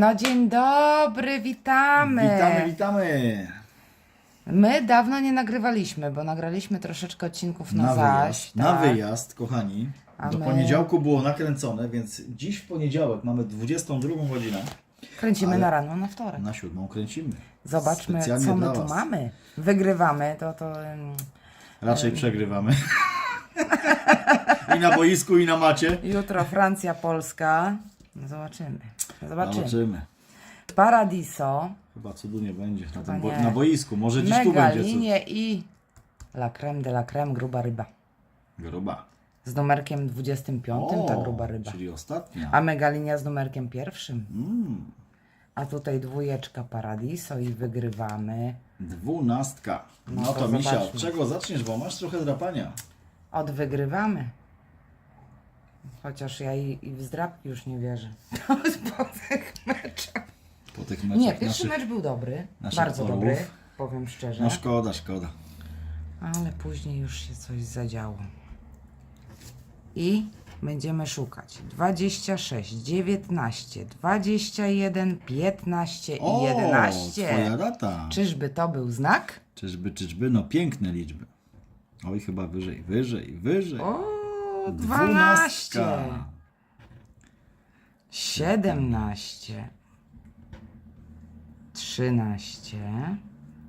No dzień dobry, witamy. Witamy, witamy. My dawno nie nagrywaliśmy, bo nagraliśmy troszeczkę odcinków na, Na zaś. wyjazd, na tak. wyjazd, kochani. A Do my- poniedziałku było nakręcone, więc dziś w poniedziałek mamy 22 godzinę. Kręcimy na rano, na wtorek. Na siódmą kręcimy. Zobaczmy, Specjalnie co my tu was. mamy. Wygrywamy, to to... em, Raczej przegrywamy. I na boisku, i na macie. Jutro Francja, Polska. No Zobaczymy. Zobaczymy. Zobaczymy. Paradiso, Chyba cudu nie będzie na, tym bo, nie. na boisku. Może dziś tu będzie cud. Megalinie i La Creme de la Creme, gruba ryba. Gruba. Z numerkiem 25 ta gruba ryba. czyli ostatnia. A Megalinia z numerkiem pierwszym. Mm, A tutaj dwójeczka Paradiso i wygrywamy. dwunastka. No No, to to Misia, zobaczmy. od czego zaczniesz, bo masz trochę drapania. Od wygrywamy. Chociaż ja i, i w zdrabki już nie wierzę. po tych meczach. Po tych meczach Nie, pierwszy naszych. mecz był dobry. naszych Bardzo orłów. dobry, powiem szczerze. No szkoda, szkoda. Ale później już się coś zadziało. I będziemy szukać. 26, 19, 21, 15 i O, 11. twoja data. Czyżby to był znak? Czyżby, czyżby, no piękne liczby. Oj, chyba wyżej, wyżej, wyżej. O, 12, Dwunastka. 17, 13,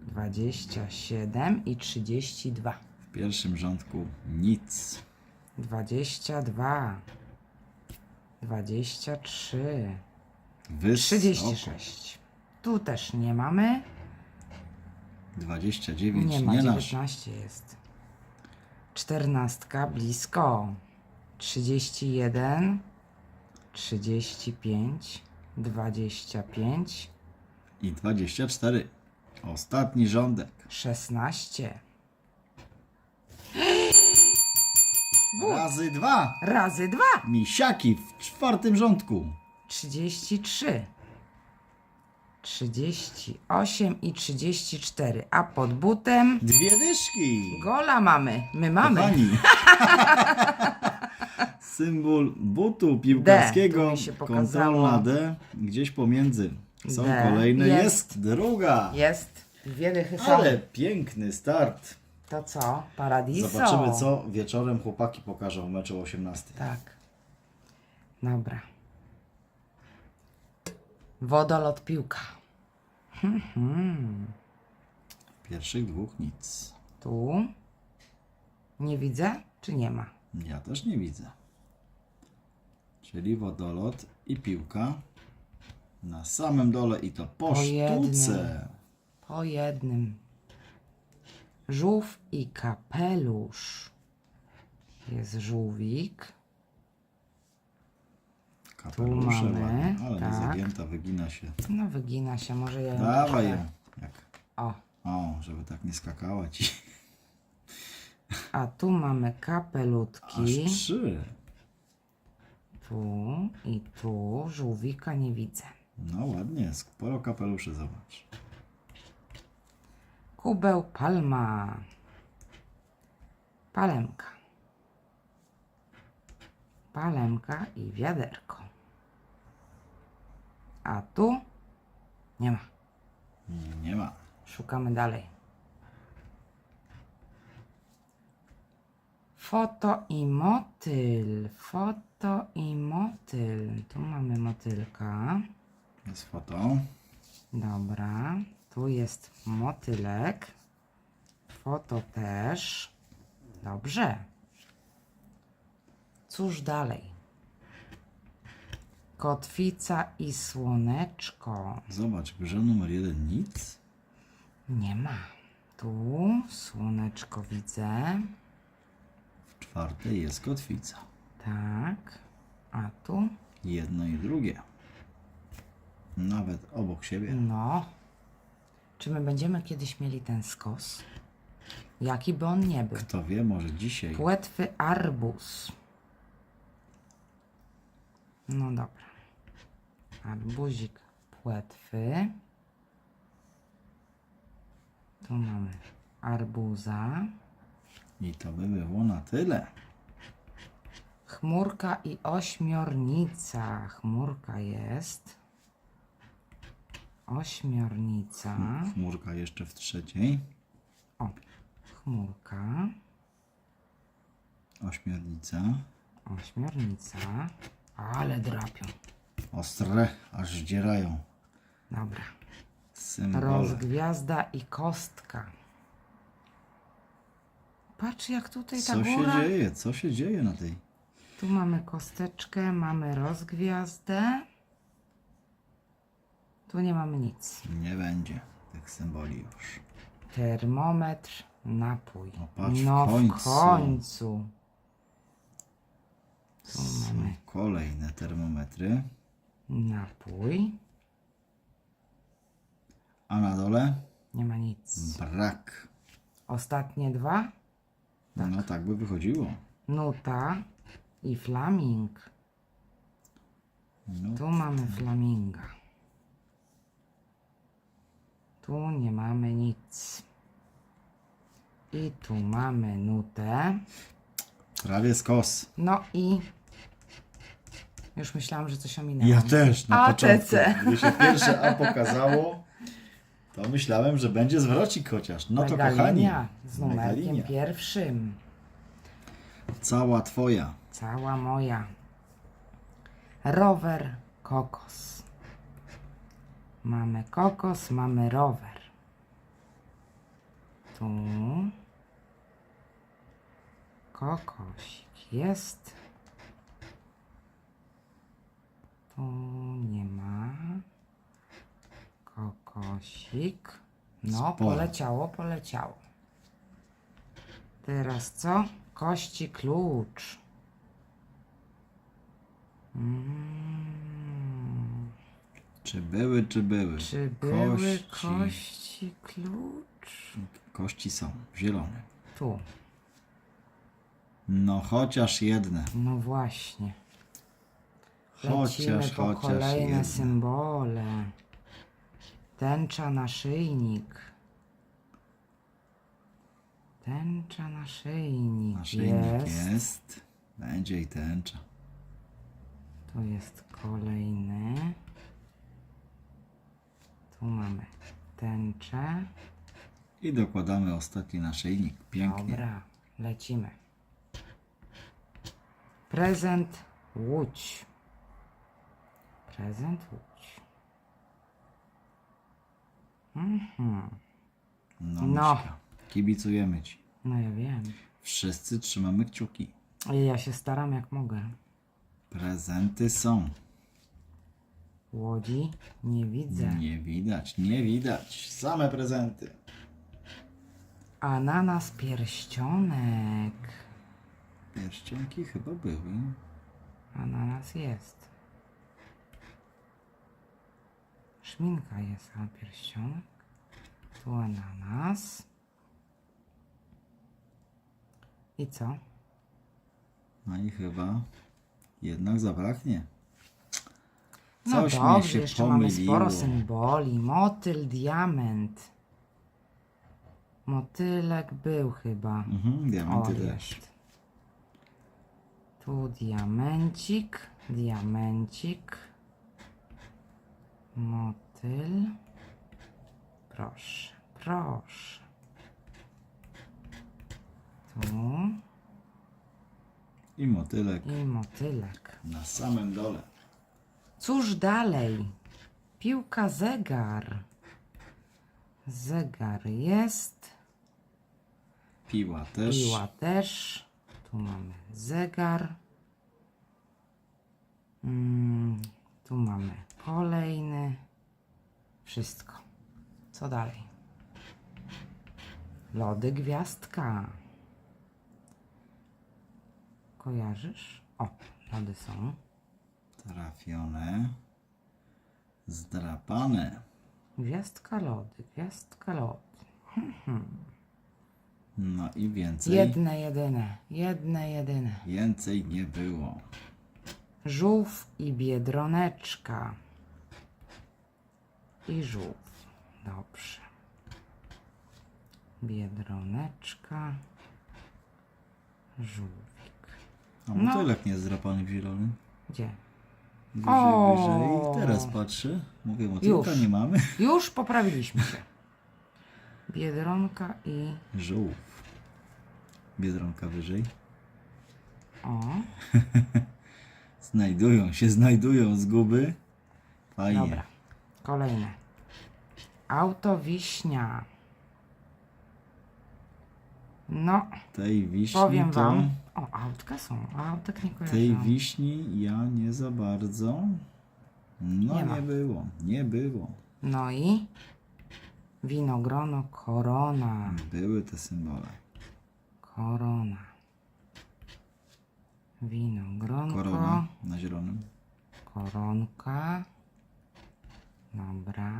27 i 32. W pierwszym rządku nic. 22, 23, Wysoko. 36. Tu też nie mamy. 29, Nie nie, ma, nasz. 19 jest. 14 blisko. 31, 35, 25, I 24. Ostatni rządek. 16. Razy dwa. Razy 2. Misiaki w czwartym rządku. 33. 38 i 34. A pod butem Dwie dyszki. gola mamy. My mamy. Kochani. Symbol butu D, piłkarskiego. Kontrolna D. Gdzieś pomiędzy. Są D. kolejne. Jest. Jest, druga. Jest. Dwie dychy są. Ale piękny start. To co? Paradiso. Zobaczymy, co wieczorem chłopaki pokażą w meczu o 18. Tak. Dobra. Wodolot piłka. Pierwszych dwóch nic. Tu. Nie widzę, czy nie ma? Ja też nie widzę. Czyli wodolot i piłka na samym dole i to po, Po jednym. sztuce. Po jednym. Żółw i kapelusz. Jest żółwik. Kapelusze mamy, ładnie, ale tak. nie zagięta, wygina się. No wygina się, może ja ją Dawaj ją. Jak? O, O, żeby tak nie skakała ci. a tu mamy Aż kapelutki. trzy. Tu i tu. Żółwika nie widzę. No ładnie, sporo kapeluszy, zobacz. Kubeł palma. Palemka. Palemka i wiaderko. A tu nie ma. Nie ma. Szukamy dalej. Foto i motyl. Foto i motyl. Tu mamy motylka. Jest foto. Dobra. Tu jest motylek. Foto też. Dobrze. Cóż dalej? Kotwica i słoneczko. Zobacz, grze numer jeden nic. Nie ma. Tu słoneczko widzę. W czwartej jest kotwica. Tak. A tu? Jedno i drugie. Nawet obok siebie. No. Czy my będziemy kiedyś mieli ten skos? Jaki by on nie był? Kto wie, może dzisiaj. Płetwy arbuz. No dobra. Arbuzik płetwy. Tu mamy arbuza. I to by było na tyle. Chmurka i ośmiornica. Chmurka jest. Ośmiornica. Chmurka jeszcze w trzeciej. O, chmurka. Ośmiornica. Ośmiornica. Ale drapią. Ostre, aż zdzierają. Dobra. Symbole. Rozgwiazda i kostka. Patrz jak tutaj ta Co się góra. dzieje? Co się dzieje na tej? Tu mamy kosteczkę, mamy rozgwiazdę. Tu nie mamy nic. Nie będzie tych symboli już. Termometr, napój. O, patrz, w no końcu. w końcu. Tu Są mamy kolejne termometry. napój. A na dole Nie ma nic. brak. Ostatnie dwa. No tak by wychodziło. Nuta i flaming. No, Tu mamy flaminga. Tu nie mamy nic. I tu mamy nutę. prawie skos. No i już myślałam, że coś ominęłam. Ja też na A, początku. Gdy się pierwsze A pokazało, to myślałem, że będzie zwrocik chociaż. No to kochani, Megalinia z numerkiem Megalinia. pierwszym. cała twoja. Cała moja. Rower, kokos. Mamy kokos, mamy rower. Tu kokosik jest. Tu nie ma. Kokosik. No, Sporo. poleciało, poleciało. Teraz co? Kości klucz. Mm, Czy były, czy były? czy były Kości. kości klucz? Kości są zielone. Tu. No chociaż jedne. No właśnie. Lecimy Chociaż, po chociaż kolejne jedne. symbole. Tęcza naszyjnik. Tęcza naszyjnik, Naszyjnik jest. jest. Będzie i tęcza. Tu jest kolejny. Tu mamy tęczę. I dokładamy ostatni naszyjnik. Pięknie. Dobra, lecimy. Prezent Łódź. Prezent Łódź. Mhm. No, No. Kibicujemy ci. No ja wiem. Wszyscy trzymamy kciuki. Ja się staram jak mogę. Prezenty są. Łodzi nie widzę. Nie widać, nie widać. Same prezenty. Ananas pierścionek. Pierścionki chyba były. Ananas jest. Szminka jest, a pierścionek. Tu ananas. I co? No i chyba jednak zabraknie. No Coś dobrze, się jeszcze mamy pomyliło. sporo symboli. Motyl, diament. Motylek był chyba. Mhm, O, też. jest. Tu diamencik, diamencik. Motyl. Proszę, proszę. Tu I motylek i motylek. na samym dole. Cóż dalej? Piłka zegar. Zegar jest. Piła też. Piła też. Tu mamy zegar. Mm, tu mamy kolejny. Wszystko. Co dalej? Lody gwiazdka. Kojarzysz? O, lody są. Trafione. Zdrapane. Gwiazdka lody, gwiazdka lody. No i więcej. Jedne, jedyne, jedne, jedyne. Więcej nie było. Żółw i biedroneczka. I żółw. Dobrze. Biedroneczka. Żółwik. A No. motylek nie zdrapany w zielonym. Gdzie? Wyżej, O! wyżej. Teraz patrzę. Mówię, motylka Już. nie mamy. Już poprawiliśmy się. Biedronka i... Żółw. Biedronka wyżej. O, Znajdują się, znajdują zguby. Fajnie. dobra. Kolejne. Autowiśnia. No, Tej wiśni powiem to... wam. O, autka są. Autek nie kojarzę. Tej wiśni ja nie za bardzo. No Nie nie, było, nie było. No i winogrono korona. Były te symbole. Korona. Winogronko. Korona na zielonym. Koronka. Dobra.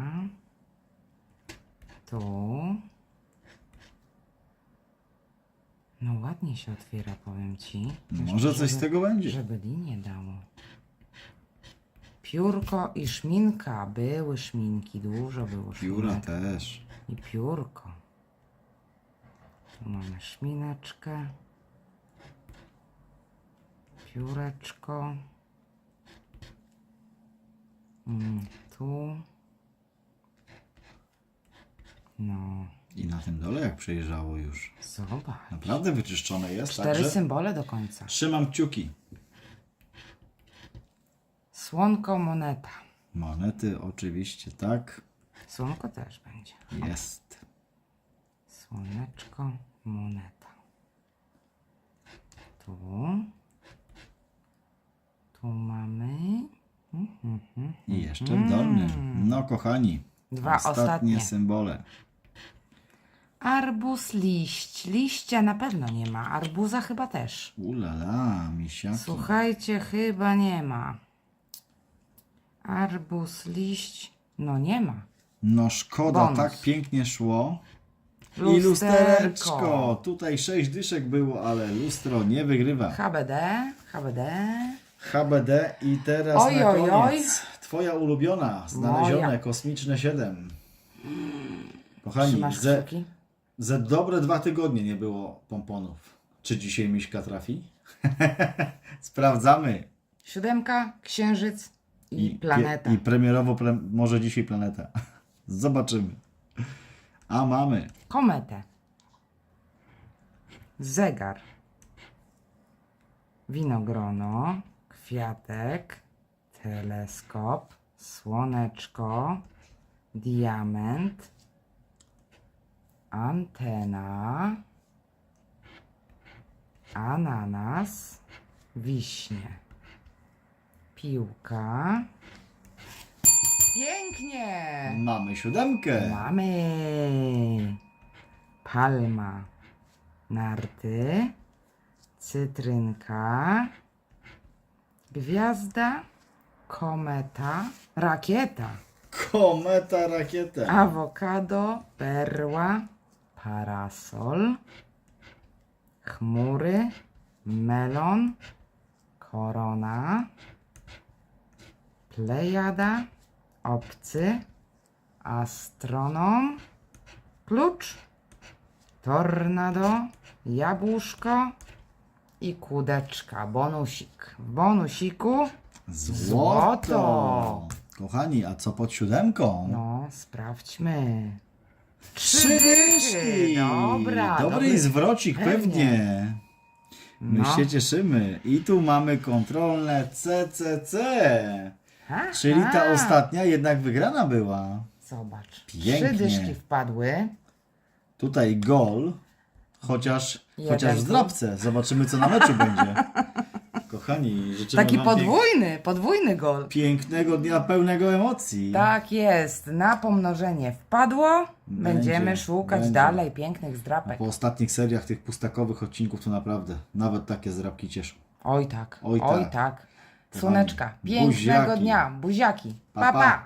Tu. No ładnie się otwiera, powiem ci. Może coś z żeby- tego będzie. Żeby linię dało. Piórko i szminka. Były szminki, dużo było Pióra szminek. też. I piórko. Tu mamy szmineczkę. Pióreczko. Mm, tu. No, I na tym dole jak przejrzało już. zobacz. Naprawdę wyczyszczone jest. Cztery Także symbole do końca. trzymam kciuki. Słonko, moneta. Monety oczywiście tak. Słonko też będzie. Jest. Słoneczko, moneta. Tu. Tu mamy. Mhm, mhm. I jeszcze w dolnym. No kochani. Dwa ostatnie, ostatnie. symbole. Arbuz, liść. Liścia na pewno nie ma. Arbuza chyba też. Ulala, misiaki. Słuchajcie, chyba nie ma. Arbuz, liść. No nie ma. No szkoda, Bonus. tak pięknie szło. I lustereczko. Tutaj sześć dyszek było, ale lustro nie wygrywa. HBD, HBD. HBD i teraz Oj, na oj, oj. koniec. Twoja ulubiona, znalezione, Moja. kosmiczne 7. Kochani, ze? Ze dobre dwa tygodnie nie było pomponów. Czy dzisiaj miśka trafi? Sprawdzamy. Siódemka, księżyc i, planeta. I premierowo pre, może dzisiaj planeta. Zobaczymy. A mamy. Kometę. Zegar. Winogrono. Kwiatek. Teleskop. Słoneczko. Diament. Antena. Ananas. Wiśnie. Piłka. Pięknie! Mamy siódemkę. Mamy palma, narty, cytrynka, gwiazda, kometa, rakieta, Kometa rakieta. awokado, perła, parasol, chmury, melon, korona, plejada, obcy, astronom, klucz, tornado, jabłuszko i kudeczka, bonusik. W bonusiku, Złoto. Złoto. Kochani, a co pod siódemką? no sprawdźmy. Trzy dyszki. Dobra, Dobry dobry. zwrocik, pewnie. Pewnie. My No. się cieszymy. I tu mamy kontrolne CCC. Aha. Czyli ta ostatnia jednak wygrana była. Zobacz. Pięknie. Trzy dyszki wpadły. Tutaj gol, chociaż, Jeden chociaż w tu. zdrabce. Zobaczymy, co na meczu będzie. Kochani, życzymy Taki wam podwójny, podwójny gol. pięknego dnia pełnego emocji. Tak jest, na pomnożenie wpadło. Będziemy Będzie, szukać będzie. dalej pięknych A zdrapek. po ostatnich seriach tych pustakowych odcinków to naprawdę nawet takie zdrabki cieszą. Oj tak, Oj oj, tak. tak. Słoneczka, pięknego buziaki. dnia, buziaki. Pa, pa. pa.